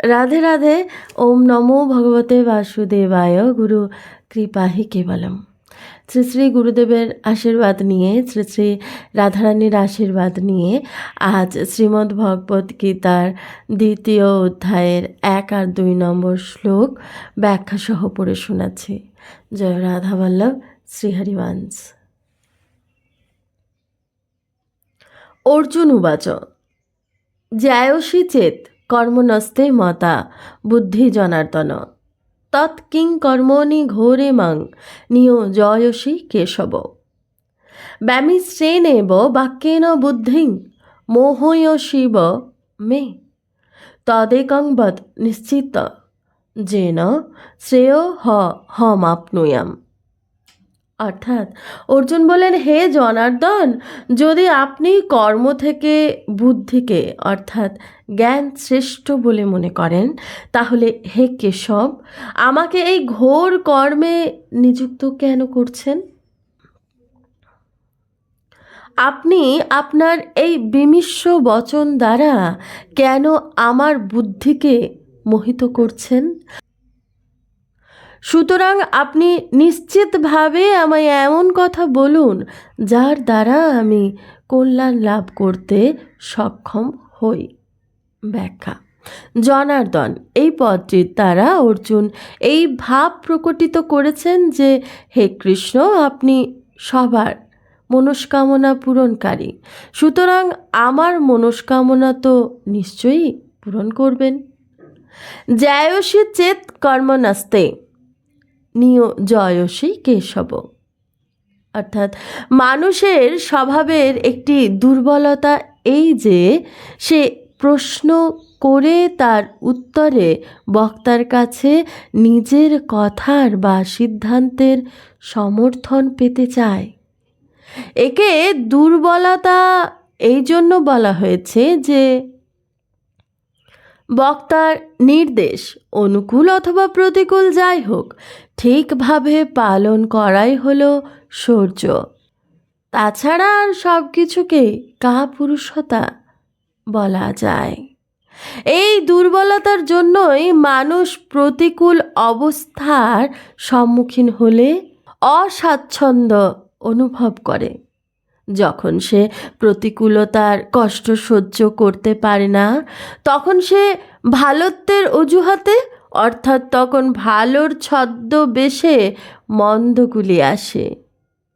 রাধে রাধে, ওম নমো ভগবতে বাসুদেবায়, গুরু কৃপাহি কেবলম। শ্রী শ্রী গুরুদেবের আশীর্বাদ নিয়ে, শ্রী শ্রী রাধারানীর আশীর্বাদ নিয়ে আজ শ্রীমদ্ ভগবত গীতার দ্বিতীয় অধ্যায়ের এক আর দুই নম্বর শ্লোক ব্যাখ্যা সহ পড়ে শোনাচ্ছি। জয় রাধা বল্লভ শ্রীহরিবংশ অর্জুন উবাচ, জ্যায়সী চেত কর্মনস্তে মতা, বুদ্ধি জনার্দন। তৎকিং কর্মণি ঘোরে মাং, নিয় জয়সী কেশব। ব্যামিশ্রেণেব বাক্যেন বুদ্ধিং, মোহয় শিব মে। তদেকং বদ নিশ্চিত, যেন শ্রেয় হ হমাপ্নুয়াম। অর্থাৎ অর্জুন বলেন, হে জনার্দন, যদি আপনি কর্ম থেকে বুদ্ধিকে, অর্থাৎ জ্ঞান শ্রেষ্ঠ বলে মনে করেন, তাহলে হে কেশব, আমাকে এই ঘোর কর্মে নিযুক্ত কেন করছেন? আপনি আপনার এই বিমিশ্র বচন দ্বারা কেন আমার বুদ্ধিকে মোহিত করছেন? সুতরাং আপনি নিশ্চিতভাবে আমায় এমন কথা বলুন যার দ্বারা আমি কল্যাণ লাভ করতে সক্ষম হই। ব্যাখ্যা। জনার্দন, এই পদটির দ্বারা অর্জুন এই ভাব প্রকটিত করেছেন যে, হে কৃষ্ণ, আপনি সবার মনস্কামনা পূরণকারী। সুতরাং আমার মনস্কামনা তো নিশ্চয়ই পূরণ করবেন। জ্যায়সী চেত কর্মনাস্তে। নিয় জয়সী কেশব। অর্থাৎ মানুষের স্বভাবের একটি দুর্বলতা এই যে, সে প্রশ্ন করে তার উত্তরে বক্তার কাছে নিজের কথার বা সিদ্ধান্তের সমর্থন পেতে চায়। একে দুর্বলতা এই জন্য বলা হয়েছে যে বক্তার নির্দেশ, অনুকূল অথবা প্রতিকূল যাই হোক, ঠিকভাবে পালন করাই হলো শৌর্য তাছাড়া আর সব কিছুকে কাপুরুষতা বলা যায়। এই দুর্বলতার জন্যই মানুষ প্রতিকূল অবস্থার সম্মুখীন হলে অস্বাচ্ছন্দ্য অনুভব করে। যখন সে প্রতিকূলতার কষ্ট সহ্য করতে পারে না, তখন সে ভালোত্বের অজুহাতে, অর্থাৎ তখন ভালোর ছদ্মবেশে মন্দগুলি আসে।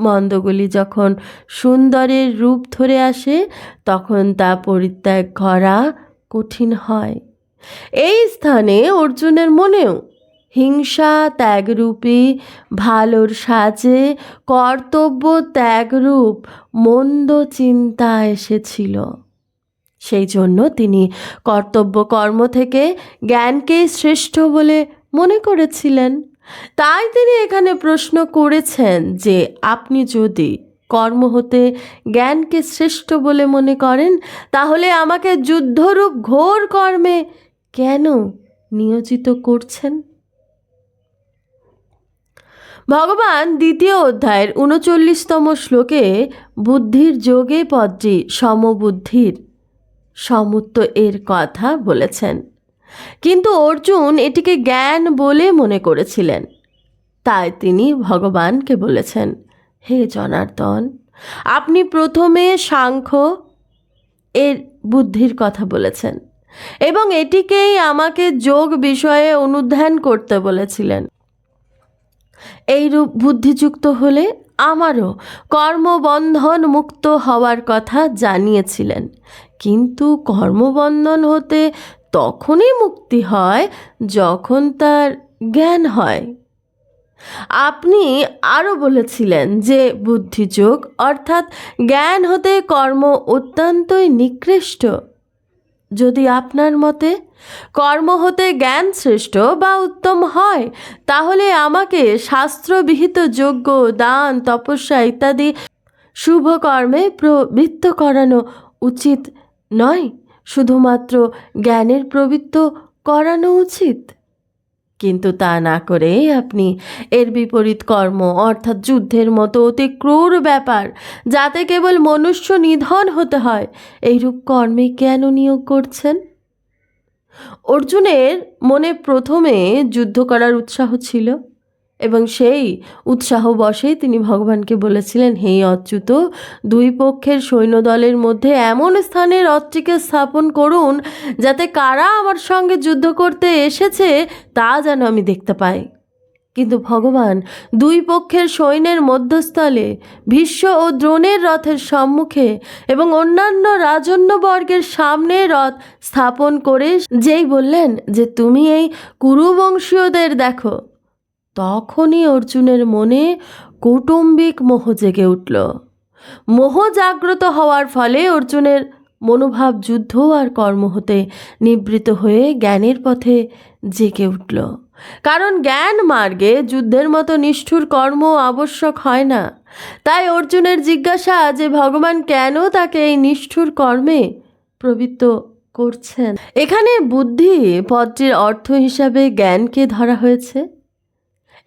মন্দগুলি যখন সুন্দরের রূপ ধরে আসে, তখন তা পরিত্যাগ করা কঠিন হয়। এই স্থানে অর্জুনের মনেও হিংসা ত্যাগরূপী, ভালোর সাজে, কর্তব্য ত্যাগরূপ, মন্দ চিন্তা এসেছিল। সেই জন্য তিনি কর্তব্য কর্ম থেকে জ্ঞানকে শ্রেষ্ঠ বলে মনে করেছিলেন। তাই তিনি এখানে প্রশ্ন করেছেন যে, আপনি যদি কর্ম হতে জ্ঞানকে শ্রেষ্ঠ বলে মনে করেন, তাহলে আমাকে যুদ্ধরূপ ঘোর কর্মে কেন নিয়োজিত করছেন? ভগবান দ্বিতীয় অধ্যায়ের উনচল্লিশতম শ্লোকে বুদ্ধির যোগে পদটি সমবুদ্ধির সমত্ব এর কথা বলেছেন। কিন্তু অর্জুন এটিকে জ্ঞান বলে মনে করেছিলেন। তাই তিনি ভগবানকে বলেছেন, হে জনার্দন, আপনি প্রথমে সাংখ্য এর বুদ্ধির কথা বলেছেন এবং এটিকেই আমাকে যোগ বিষয়ে অনুধ্যান করতে বলেছিলেন। এইরূপ বুদ্ধিযুক্ত হলে আমারও কর্মবন্ধন মুক্ত হওয়ার কথা জানিয়েছিলেন। কিন্তু কর্মবন্ধন হতে তখনই মুক্তি হয় যখন তার জ্ঞান হয়। আপনি আরও বলেছিলেন যে বুদ্ধিযোগ অর্থাৎ জ্ঞান হতে কর্ম অত্যন্তই নিকৃষ্ট। যদি আপনার মতে কর্ম হতে জ্ঞান শ্রেষ্ঠ বা উত্তম হয়, তাহলে আমাকে শাস্ত্রবিহিত যোগ্য দান, তপস্যা ইত্যাদি শুভ কর্মে প্রবৃত্ত করানো উচিত নয়। শুধুমাত্র জ্ঞানের প্রবৃত্ত করানো উচিত। কিন্তু তা না করে আপনি এর বিপরীত কর্ম, অর্থাৎ যুদ্ধের মতো অতি ক্রূর ব্যাপার, যাতে কেবল মনুষ্য নিধন হতে হয়, এইরূপ কর্মে কেন নিয়োগ করছেন? অর্জুনের মনে প্রথমে যুদ্ধ করার উৎসাহ ছিল। এবং সেই উৎসাহ বশেই তিনি ভগবানকে বলেছিলেন, হে অচ্যুত, দুই পক্ষের সৈন্যদলের মধ্যে এমন স্থানে রথটিকে স্থাপন করুন যাতে কারা আমার সঙ্গে যুদ্ধ করতে এসেছে তা যেন আমি দেখতে পাই। কিন্তু ভগবান দুই পক্ষের সৈন্যের মধ্যস্থলে ভীষ্ম ও দ্রোণের রথের সম্মুখে এবং অন্যান্য রাজন্যবর্গের সামনে রথ স্থাপন করে যেই বললেন যে, তুমি এই কুরুবংশীয়দের দেখো তখনই অর্জুনের মনে কৌটুম্বিক মোহ জেগে উঠল। মোহ জাগ্রত হওয়ার ফলে অর্জুনের মনোভাব যুদ্ধ আর কর্ম হতে নিবৃত হয়ে জ্ঞানের পথে জেগে উঠল। কারণ জ্ঞান মার্গে যুদ্ধের মতো নিষ্ঠুর কর্ম আবশ্যক হয় না। তাই অর্জুনের জিজ্ঞাসা যে ভগবান কেন তাকে এই নিষ্ঠুর কর্মে প্রবৃত্ত করছেন? এখানে বুদ্ধি পদটির অর্থ হিসাবে জ্ঞানকে ধরা হয়েছে।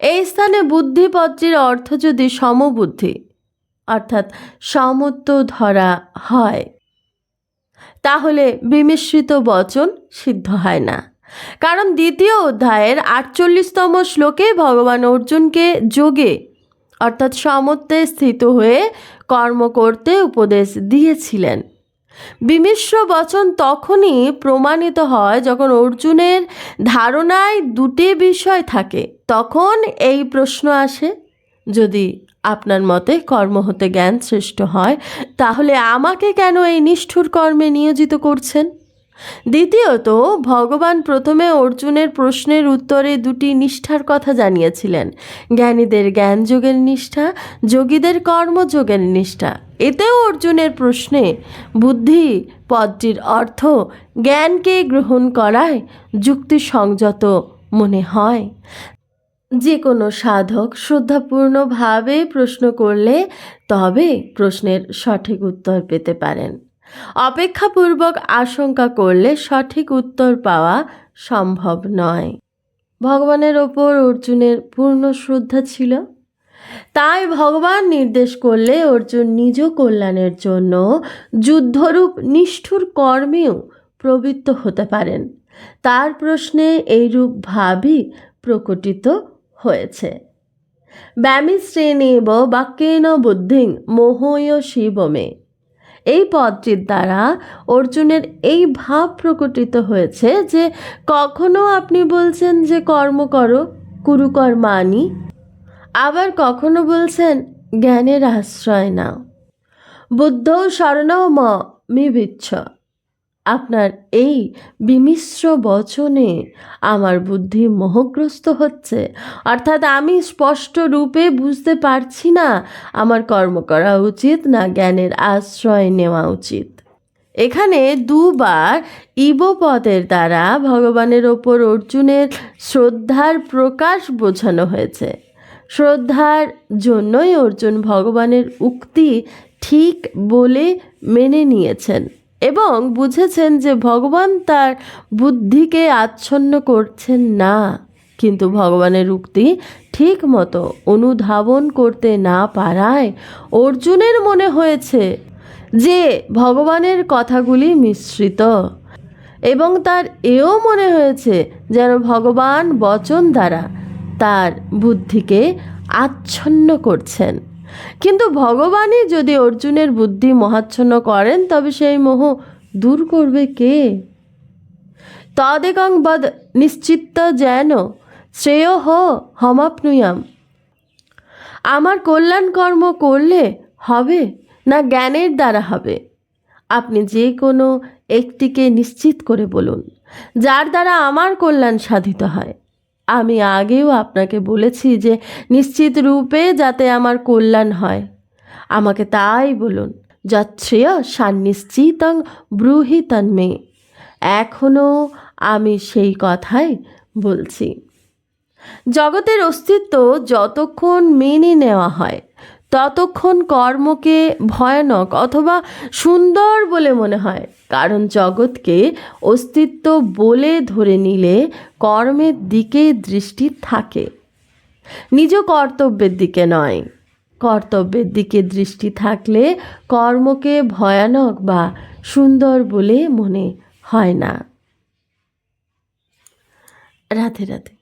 এই স্থানে বুদ্ধিপত্রের অর্থ যদি সমবুদ্ধি, অর্থাৎ সমত্ব ধরা হয়, তাহলে বিমিশ্রিত বচন সিদ্ধ হয় না। কারণ দ্বিতীয় অধ্যায়ের আটচল্লিশতম শ্লোকে ভগবান অর্জুনকে যোগে, অর্থাৎ সমত্বে স্থিত হয়ে কর্ম করতে উপদেশ দিয়েছিলেন। বিমিশ্র বচন তখনই প্রমাণিত হয় যখন অর্জুনের ধারণায় দুটি বিষয় থাকে। তখন এই প্রশ্ন আসে, যদি আপনার মতে কর্ম হতে জ্ঞান শ্রেষ্ঠ হয়, তাহলে আমাকে কেন এই নিষ্ঠুর কর্মে নিয়োজিত করছেন? দ্বিতীয়ত, ভগবান প্রথমে অর্জুনের প্রশ্নের উত্তরে দুটি নিষ্ঠার কথা জানিয়েছিলেন। জ্ঞানীদের জ্ঞান যোগের নিষ্ঠা, যোগীদের কর্মযোগের নিষ্ঠা। এতেও অর্জুনের প্রশ্নে বুদ্ধি, পদটির অর্থ, জ্ঞানকে গ্রহণ করায় যুক্তিসংযত মনে হয়। যে কোনো সাধক শ্রদ্ধাপূর্ণভাবে প্রশ্ন করলে তবে প্রশ্নের সঠিক উত্তর পেতে পারেন। অপেক্ষাপূর্বক আশঙ্কা করলে সঠিক উত্তর পাওয়া সম্ভব নয়। ভগবানের ওপর অর্জুনের পূর্ণ শ্রদ্ধা ছিল। তাই ভগবান নির্দেশ করলে অর্জুন নিজ কল্যাণের জন্য যুদ্ধরূপ নিষ্ঠুর কর্মেও প্রবৃত্ত হতে পারেন। তার প্রশ্নে এইরূপ ভাবই প্রকটিত হয়েছে। ব্যামি শ্রেণীব বাক্যেন বুদ্ধিং মোহয় শিবমে। এই পদটির দ্বারা অর্জুনের এই ভাব প্রকটিত হয়েছে যে কখনো আপনি বলছেন যে কর্ম করো কুরুকর্মানি আবার কখনো বলছেন জ্ঞানের আশ্রয় নাও। বুদ্ধ শরণও ম, মি বিচ্ছ। আপনার এই বিমিশ্র বচনে আমার বুদ্ধি মোহগ্রস্ত হচ্ছে। অর্থাৎ আমি স্পষ্ট রূপে বুঝতে পারছি না আমার কর্ম করা উচিত না জ্ঞানের আশ্রয় নেওয়া উচিত। এখানে দুবার ইবপদের দ্বারা ভগবানের ওপর অর্জুনের শ্রদ্ধার প্রকাশ বোঝানো হয়েছে। শ্রদ্ধার জন্যই অর্জুন ভগবানের উক্তি ঠিক বলে মেনে নিয়েছেন। এবং বুঝেছেন যে ভগবান তার বুদ্ধিকে আচ্ছন্ন করছেন না। কিন্তু ভগবানের উক্তি ঠিক মতো অনুধাবন করতে না পারায় অর্জুনের মনে হয়েছে যে ভগবানের কথাগুলি মিশ্রিত। এবং তার এও মনে হয়েছে যেন ভগবান বচন দ্বারা তার বুদ্ধিকে আচ্ছন্ন করছেন। কিন্তু ভগবানই যদি অর্জুনের বুদ্ধি মহাচ্ছন্ন করেন, তবে সেই মোহ দূর করবে কে? তদেকং বদ নিশ্চিত্ত যেন শ্রেয় হ হমাপনুয়াম। আমার কল্যাণ কর্ম করলে হবে না জ্ঞানের দ্বারা হবে? আপনি যে কোনো একটিকে নিশ্চিত করে বলুন, যার দ্বারা আমার কল্যাণ সাধিত হয়। আমি আগেও আপনাকে বলেছি যে নিশ্চিত রূপে যাতে আমার কল্যাণ হয়। আমাকে তাই বলুন যচ্ছেয় সান্নিশ্চিতং ব্রুহি তন্মে। এখনও আমি সেই কথাই বলছি। জগতের অস্তিত্ব যতক্ষণ মেনে নেওয়া হয়, ততক্ষণ কর্মকে ভয়ানক অথবা সুন্দর বলে মনে হয়। কারণ জগৎকে অস্তিত্ব বলে ধরে নিলে কর্মের দিকে দৃষ্টি থাকে। নিজ কর্তব্যের দিকে নয়। কর্তব্যের দিকে দৃষ্টি থাকলে কর্মকে ভয়ানক বা সুন্দর বলে মনে হয় না। রাধে রাধে।